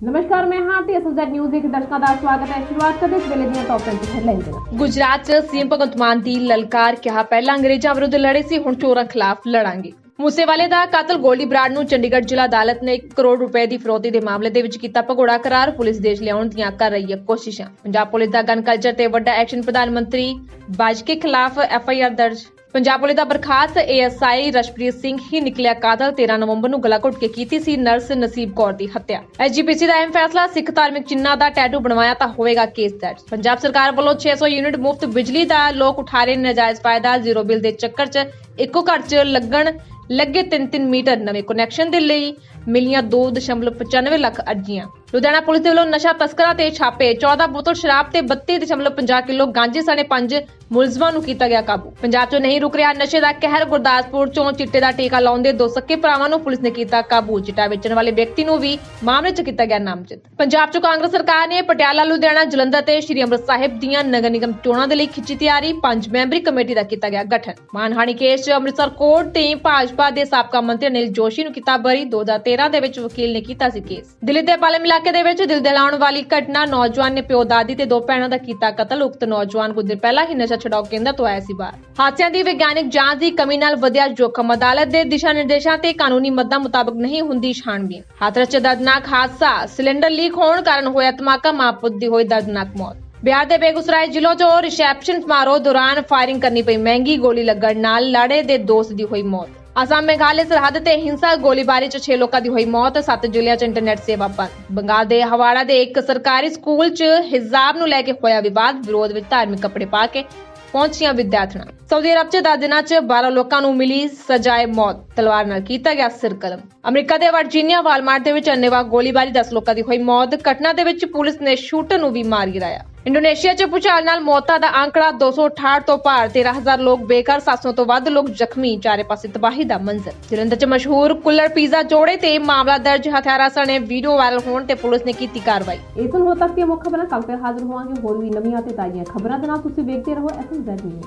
ਨਮਸਕਾਰ, ਮੈਂ ਹਾਂ ਤੇ ਅਸਲਜ਼ੈਡ ਨਿਊਜ਼ ਦੇ ਦਰਸ਼ਕਾਂ ਦਾ ਸਵਾਗਤ ਹੈ। ਸ਼ੁਰੂਆਤ ਕਰਦੇ ਇਸ ਵੇਲੇ ਦੀਆਂ ਟੌਪ 10 ਹੈਡਲਾਈਨਸ ਗੁਜਰਾਤ 'ਚ ਸੀਐਮ ਭਗਵੰਤ ਮਾਨ ਦੀ ਲਲਕਾਰ ਕਿਹਾ, ਪਹਿਲਾਂ ਅੰਗਰੇਜ਼ਾਂ ਵਿਰੁੱਧ ਲੜੇ ਸੀ, ਹੁਣ ਚੋਰਾਂ ਖਿਲਾਫ ਲੜਾਂਗੇ। ਮੂਸੇਵਾਲੇ ਦਾ ਕਾਤਲ ਗੋਲਡੀ ਬਰਾੜ ਨੂੰ ਚੰਡੀਗੜ੍ਹ ਜ਼ਿਲ੍ਹਾ ਅਦਾਲਤ ਨੇ 1 ਕਰੋੜ ਰੁਪਏ ਦੀ ਫਰੋਤੀ ਦੇ ਮਾਮਲੇ ਦੇ ਵਿੱਚ ਕੀਤਾ ਭਗੌੜਾ ਕਰਾਰ। ਪੁਲਿਸ ਦੇਸ਼ ਲਿਆਉਣ ਦੀਆਂ ਕਰ ਰਹੀ ਹੈ ਕੋਸ਼ਿਸ਼ਾਂ। ਪੰਜਾਬ ਪੁਲਿਸ ਦਾ ਗਨ ਕਲਚਰ ਤੇ ਵੱਡਾ ਐਕਸ਼ਨ ਪ੍ਰਧਾਨ ਮੰਤਰੀ ਬਾਜ ਕੇ ਖਿਲਾਫ ਐਫਆਈਆਰ ਦਰਜ। ਪੰਜਾਬ ਪੁਲਿਸ ਦਾ ਬਰਖਾਸਤ, ਏਐਸਆਈ ਰਸ਼ਪ੍ਰੀਤ ਸਿੰਘ ਹੀ ਨਿਕਲਿਆ ਕਾਤਲ 13 ਨਵੰਬਰ ਨੂੰ ਗਲਾ ਘੁੱਟ ਕੇ ਕੀਤੀ ਸੀ ਨਰਸ ਨਸੀਬ ਕੌਰ ਦੀ ਹੱਤਿਆ। ਐਸਜੀਪੀਸੀ ਦਾ ਅਹਿਮ ਫੈਸਲਾ, ਸਿੱਖ ਧਾਰਮਿਕ ਚਿੰਨ੍ਹਾਂ ਦਾ ਟੈਟੂ ਬਣਵਾਇਆ ਤਾਂ ਹੋਵੇਗਾ ਕੇਸ ਦਰਜ ਪੰਜਾਬ ਸਰਕਾਰ ਵੱਲੋਂ 600 ਯੂਨਿਟ ਮੁਫਤ ਬਿਜਲੀ ਦਾ ਲੋਕ ਉਠਾ ਰਹੇ ਨਜਾਇਜ਼ ਫਾਇਦਾ, ਜ਼ੀਰੋ ਬਿੱਲ ਦੇ ਚੱਕਰ 'ਚ ਇੱਕੋ ਘਰ 'ਚ ਲੱਗਣ ਲੱਗੇ 3-3 ਮੀਟਰ ਨਵੇਂ ਕਨੈਕਸ਼ਨ ਦੇ ਲਈ ਮਿਲੀਆਂ 2.95 ਲੱਖ ਅਰਜ਼ੀਆਂ। ਲੁਧਿਆਣਾ ਪੁਲਿਸ ਦੇ ਵੱਲੋਂ ਨਸ਼ਾ ਤਸਕਰਾਂ ਤੇ ਛਾਪੇ। 14 ਬੋਤਲ ਸ਼ਰਾਬ ਤੇ 32.50 ਕਿਲੋ ਗਾਂਜੇ ਸਣੇ 5 ਮੁਲਜ਼ਮਾਂ ਨੂੰ ਕੀਤਾ ਗਿਆ ਕਾਬੂ। ਪੰਜਾਬ 'ਚ ਨਹੀਂ ਰੁਕ ਰਿਹਾ ਨਸ਼ੇ ਦਾ ਕਹਿਰ। ਗੁਰਦਾਸਪੁਰ 'ਚੋਂ ਚਿੱਟੇ ਦਾ ਟੀਕਾ ਲਾਉਂਦੇ ਦੋ ਸੱਕੇ ਭਰਾਵਾਂ ਨੂੰ ਪੁਲਿਸ ਨੇ ਕੀਤਾ ਕਾਬੂ। ਚਿੱਟਾ ਵੇਚਣ ਵਾਲੇ ਵਿਅਕਤੀ ਨੂੰ ਵੀ ਮਾਮਲੇ 'ਚ ਕੀਤਾ ਗਿਆ ਨਾਮਜ਼ਦ। ਪੰਜਾਬ 'ਚ ਕਾਂਗਰਸ ਸਰਕਾਰ ਨੇ ਪਟਿਆਲਾ, ਲੁਧਿਆਣਾ, ਜਲੰਧਰ ਤੇ ਸ਼੍ਰੀ ਅੰਮ੍ਰਿਤਸਰ ਸਾਹਿਬ ਦੀਆਂ ਨਗਰ ਨਿਗਮ ਚੋਣਾਂ ਦੇ ਲਈ ਖਿੱਚੀ ਤਿਆਰੀ। ਪੰਜ ਮੈਂਬਰੀ ਕਮੇਟੀ ਦਾ ਕੀਤਾ ਗਿਆ ਗਠਨ। ਮਾਨਹਾਨੀ ਕੇਸ 'ਚ ਅੰਮ੍ਰਿਤਸਰ ਕੋਰਟ ਤੇ ਭਾਜਪਾ ਦੇ ਸਾਬਕਾ ਮੰਤਰੀ ਅਨਿਲ ਜੋਸ਼ੀ ਨੂੰ ਕੀਤਾ ਬਰੀ। 2013 ਦੇ ਵਿੱਚ ਵਕੀਲ ਨੇ ਕੀਤਾ ਸੀ ਕੇਸ। ਦਿੱਲੀ ਦੇ ਪਾਲਮ ਇਲਾਕੇ ਦੇ ਵਿੱਚ ਦਿਲ ਦਹਿਲਾਉਣ ਵਾਲੀ ਘਟਨਾ, ਨੌਜਵਾਨ ਨੇ ਪਿਓ ਦਾਦੀ ਤੇ ਦੋ ਭੈਣਾਂ ਦਾ ਕੀਤਾ ਕਤਲ। ਉਕਤ ਨੌਜਵਾਨ ਕੁਝ ਦਿਨ ਪਹਿਲਾਂ ਹੀ ਨਸ਼ਾ ਛਡਾਓ ਕੇਂਦਰ ਤੋਂ ਆਇਆ ਸੀ ਬਾਹਰ। ਹਾਦਸਿਆਂ ਦੀ ਵਿਗਿਆਨਕ ਜਾਂਚ ਦੀ ਕਮੀ ਨਾਲ ਵਧਿਆ ਜੋਖਮ। ਅਦਾਲਤ ਦੇ ਦਿਸ਼ਾ ਨਿਰਦੇਸ਼ਾਂ ਤੇ ਕਾਨੂੰਨੀ ਮੱਦਾਂ ਮੁਤਾਬਕ ਨਹੀਂ ਹੁੰਦੀ ਛਾਣਬੀਨ ਹਾਥਰਸ 'ਚ ਦਰਦਨਾਕ ਹਾਦਸਾ, ਸਿਲੰਡਰ ਲੀਕ ਹੋਣ ਕਾਰਨ ਹੋਇਆ ਧਮਾਕਾ, ਮਾਂ ਪੁੱਤ ਦੀ ਹੋਈ ਦਰਦਨਾਕ ਮੌਤ। ਬਿਹਾਰ ਦੇ ਬੇਗੂਸਰਾਏ ਜ਼ਿਲ੍ਹੇ 'ਚੋਂ ਰਿਸੈਪਸ਼ਨ ਸਮਾਰੋਹ ਦੌਰਾਨ ਫਾਇਰਿੰਗ ਕਰਨੀ ਪਈ। ਮਹਿੰਗੀ ਗੋਲੀ ਲੱਗਣ ਨਾਲ ਲਾੜੇ ਦੇ ਦੋਸਤ ਦੀ ਹੋਈ ਮੌਤ। ਅਸਾਮ ਮੇਘਾਲय ਸਰਹੱਦ ਤੇ ਹਿੰਸਾ ਗੋਲੀਬਾਰੀ 'ਚ 6 ਲੋਕਾਂ ਦੀ ਹੋਈ ਮੌਤ 7 ਜ਼ਿਲ੍ਹਿਆਂ 'ਚ ਇੰਟਰਨੈਟ ਸੇਵਾ ਬੰਦ ਬੰਗਾਲ ਦੇ ਹਵਾੜਾ ਦੇ ਇੱਕ ਸਰਕਾਰੀ ਸਕੂਲ 'ਚ ਹਿਜਾਬ ਨੂੰ ਲੈ ਕੇ ਹੋਇਆ ਵਿਵਾਦ ਵਿਰੋਧ ਵਿੱਚ ਧਾਰਮਿਕ ਕੱਪੜੇ ਪਾ ਕੇ ਪਹੁੰਚੀਆਂ ਵਿਦਿਆਰਥਣਾਂ ਸਾਊਦੀ ਅਰਬ 'ਚ 10 ਦਿਨਾਂ 'ਚ 12 ਲੋਕਾਂ ਨੂੰ ਮਿਲੀ ਸਜ਼ਾਏ ਮੌਤ ਤਲਵਾਰ ਨਾਲ ਕੀਤਾ ਗਿਆ ਸਿਰਕਲਮ ਅਮਰੀਕਾ ਦੇ ਵਰਜੀਨੀਆ ਵਾਲਮਾਰਟ ਦੇ ਵਿੱਚ ਅੰਨੇਵਾਹ ਗੋਲੀਬਾਰੀ 10 ਲੋਕਾਂ ਦੀ ਹੋਈ ਮੌਤ ਘਟਨਾ ਦੇ ਵਿੱਚ ਪੁਲਿਸ ਨੇ ਸ਼ੂਟਰ ਨੂੰ ਵੀ ਮਾਰ ਗਿਰਾਇਆ ਇੰਡੋਨੇਸ਼ੀਆ 'ਚ ਭੂਚਾਲ ਨਾਲ ਮੌਤਾਂ ਦਾ ਅੰਕੜਾ 268 ਤੋਂ ਪਾਰ 13000 ਲੋਕ ਬੇਘਰ 700 ਤੋਂ ਵੱਧ ਲੋਕ ਜ਼ਖਮੀ, ਚਾਰੇ ਪਾਸੇ ਤਬਾਹੀ ਦਾ ਮੰਜ਼ਰ। ਜਲੰਧਰ 'ਚ ਮਸ਼ਹੂਰ ਕੁੱਲਰ ਪੀਜ਼ਾ ਜੋੜੇ ਤੇ ਮਾਮਲਾ ਦਰਜ, ਹਥਿਆਰਾਂ ਸਣੇ ਵੀਡੀਓ ਵਾਇਰਲ ਹੋਣ ਤੇ ਪੁਲਿਸ ਨੇ ਕੀਤੀ ਕਾਰਵਾਈ। ਇਹ ਸੁਣ ਹੋ ਤੱਕ ਦੀਆਂ ਮੁੱਖ ਖਬਰਾਂ ਕੱਲ ਫਿਰ ਹਾਜ਼ਰ ਹੋਵਾਂਗੇ ਹੋਰ ਵੀ ਨਵੀਆਂ ਤੇ ਤਾਜ਼ੀਆਂ ਖਬਰਾਂ ਦੇ ਨਾਲ। ਤੁਸੀਂ ਵੇਖਦੇ ਰਹੋ ਐਸਐਸਜ਼ੈਡ ਨਿਊਜ਼